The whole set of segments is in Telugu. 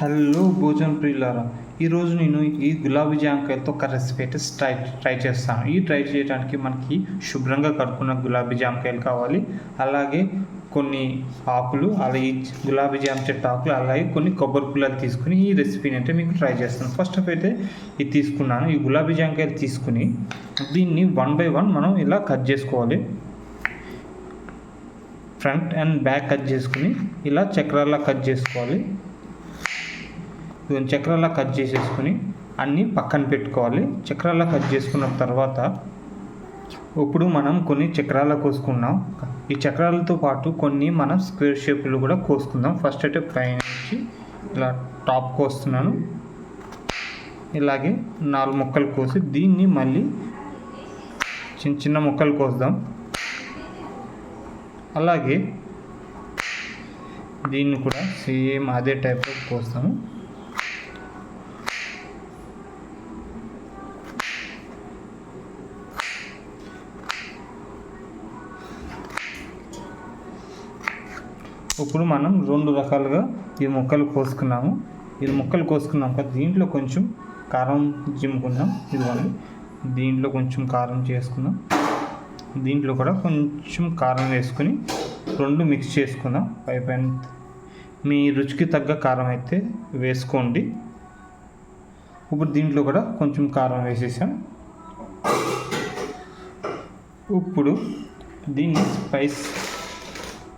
హలో భోజనం ప్రియులారా ఈరోజు నేను ఈ గులాబీ జామకాయలతో ఒక రెసిపీ అయితే ట్రై ట్రై చేస్తాను. ఈ ట్రై చేయడానికి మనకి శుభ్రంగా కడుక్కున్న గులాబీ జామకాయలు కావాలి. అలాగే కొన్ని ఆకులు అలాగే గులాబీ జామ చెట్టు ఆకులు అలాగే కొన్ని కొబ్బరి పుల్లలు తీసుకుని ఈ రెసిపీని అయితే మీకు ట్రై చేస్తాను. ఫస్ట్ ఆఫ్ అయితే ఇది తీసుకున్నాను. ఈ గులాబీ జామకాయలు తీసుకుని దీన్ని వన్ బై వన్ మనం ఇలా కట్ చేసుకోవాలి. ఫ్రంట్ అండ్ బ్యాక్ కట్ చేసుకుని ఇలా చక్రాల్లో కట్ చేసుకోవాలి. చక్రాల కట్ చేసేసుకుని అన్నీ పక్కన పెట్టుకోవాలి. చక్రాల్లా కట్ చేసుకున్న తర్వాత ఇప్పుడు మనం కొన్ని చక్రాల కోసుకున్నాం ఈ చక్రాలతో పాటు కొన్ని మనం స్క్వేర్ షేప్లు కూడా కోసుకుందాం. ఫస్ట్ అయితే పైన నుంచి ఇలా టాప్ కోస్తున్నాను. ఇలాగే నాలుగు ముక్కలు కోసి దీన్ని మళ్ళీ చిన్న చిన్న ముక్కలు కోద్దాం. అలాగే దీన్ని కూడా సేమ్ అదే టైప్లో కోస్తాము. ఇప్పుడు మనం రెండు రకాలుగా ఈ ముక్కలు కోసుకున్నాము. ఇది ముక్కలు కోసుకున్నాం కదా దీంట్లో కొంచెం కారం జిమ్ముకుందాం. ఇదిగోండి. దీంట్లో కొంచెం కారం చేసుకుందాం. దీంట్లో కూడా కొంచెం కారం వేసుకుని రెండు మిక్స్ చేసుకుందాం. పైపైన మీ రుచికి తగ్గ కారం అయితే వేసుకోండి. ఇప్పుడు దీంట్లో కూడా కొంచెం కారం వేసేసాం. ఇప్పుడు దీన్ని స్పైస్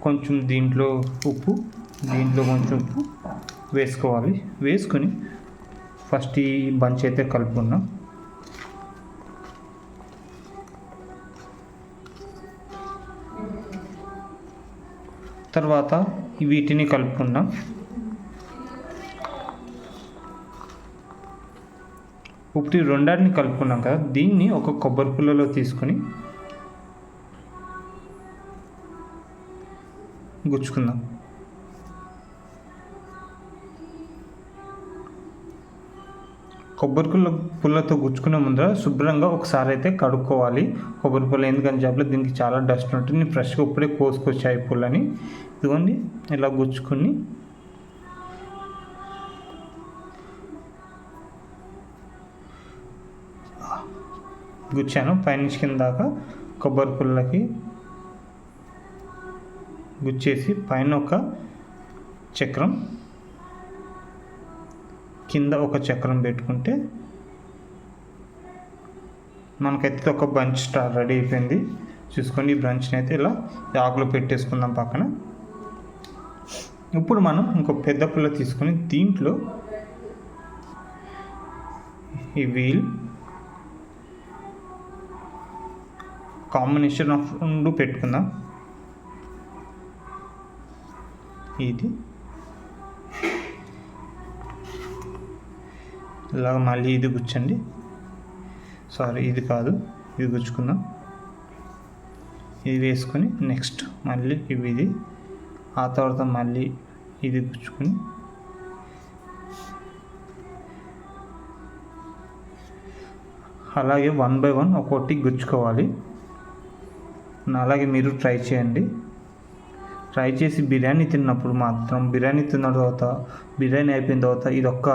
కొంచెం దీంట్లో ఉప్పు దీంట్లో కొంచెం ఉప్పు వేసుకోవాలి. వేసుకొని ఫస్ట్ ఈ బంచ్ అయితే కలుపుకున్నాం తర్వాత వీటిని కలుపుకున్నాం ఇప్పుడు ఈ రెండాటిని కలుపుకున్నాం కదా దీన్ని ఒక కొబ్బరి పుల్లలో తీసుకొని గుచ్చుకుందాం. కొబ్బరి పుల్ల పుల్లతో గుచ్చుకునే ముందర శుభ్రంగా ఒకసారి అయితే కడుక్కోవాలి. కొబ్బరి పుల్ల ఎందుకని చెప్పలేదు దీనికి చాలా డస్ట్ ఉంటుంది. ఫ్రెష్గా ఇప్పుడే కోసుకొచ్చాయి పుల్లని. ఇదిగోండి ఇలా గుచ్చుకుని. గుచ్చాను. పైనుంచి కింద దాకా కొబ్బరి పుల్లకి గుచ్చేసి పైన ఒక చక్రం కింద ఒక చక్రం పెట్టుకుంటే మనకైతే ఒక బంచ్ స్టార్ రెడీ అయిపోయింది. చూసుకొని ఈ బ్రంచ్ని అయితే ఇలా ఆకులు పెట్టేసుకుందాం పక్కన. ఇప్పుడు మనం ఇంకో పెద్ద పుల్ల తీసుకొని దీంట్లో ఈ వీల్ కాంబినేషన్ ఆఫ్ రెండు పెట్టుకుందాం. ఇది. ఇలాగ మళ్ళీ ఇది గుచ్చండి. సారీ ఇది కాదు. ఇది గుచ్చుకుందాం. ఇది వేసుకొని నెక్స్ట్ మళ్ళీ ఇవి ఇది. ఆ తర్వాత మళ్ళీ ఇది గుచ్చుకొని. అలాగే వన్ బై వన్ ఒక్కొక్కటి గుచ్చుకోవాలి. అలాగే మీరు ట్రై చేయండి. ట్రై చేసి బిర్యానీ తిన్నప్పుడు మాత్రం బిర్యానీ తిన్న తర్వాత బిర్యానీ అయిపోయిన తర్వాత ఇది ఒక్క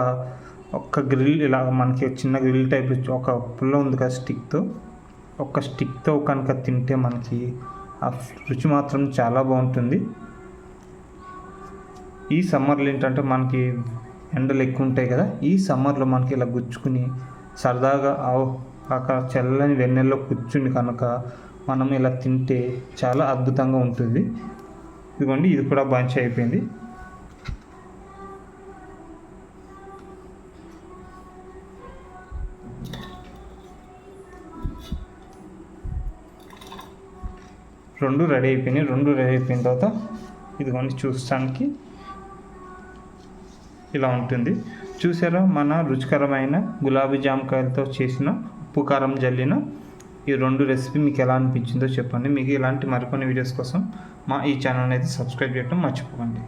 ఒక్క గ్రిల్ ఇలా మనకి చిన్న గ్రిల్ టైప్ ఒక పుల్ల ఉంది కదా స్టిక్తో ఒక స్టిక్తో కనుక తింటే మనకి ఆ రుచి మాత్రం చాలా బాగుంటుంది. ఈ సమ్మర్లో ఏంటంటే మనకి ఎండలు ఎక్కువ ఉంటాయి కదా ఈ సమ్మర్లో మనకి ఇలా గుచ్చుకుని సరదాగా అక్కడ చల్లని వెన్నెల్లో కూర్చుని కనుక మనం ఇలా తింటే చాలా అద్భుతంగా ఉంటుంది. ఇదిగోండి ఇది కూడా బంచ్ అయిపోయింది. రెండు రెడీ అయిపోయినాయి. రెండు రెడీ అయిపోయిన తర్వాత ఇదిగోండి చూస్తానికి ఇలా ఉంటుంది. చూసారా మన రుచికరమైన గులాబీ జామకాయలతో చేసిన ఉప్పు కారం జల్లిన ఈ రెండు రెసిపీ మీకు ఎలా అనిపించిందో చెప్పండి. మీకు ఇలాంటి మరికొన్ని వీడియోస్ కోసం మా ఈ ఛానల్ అయితే సబ్స్క్రైబ్ చేయడం మర్చిపోకండి.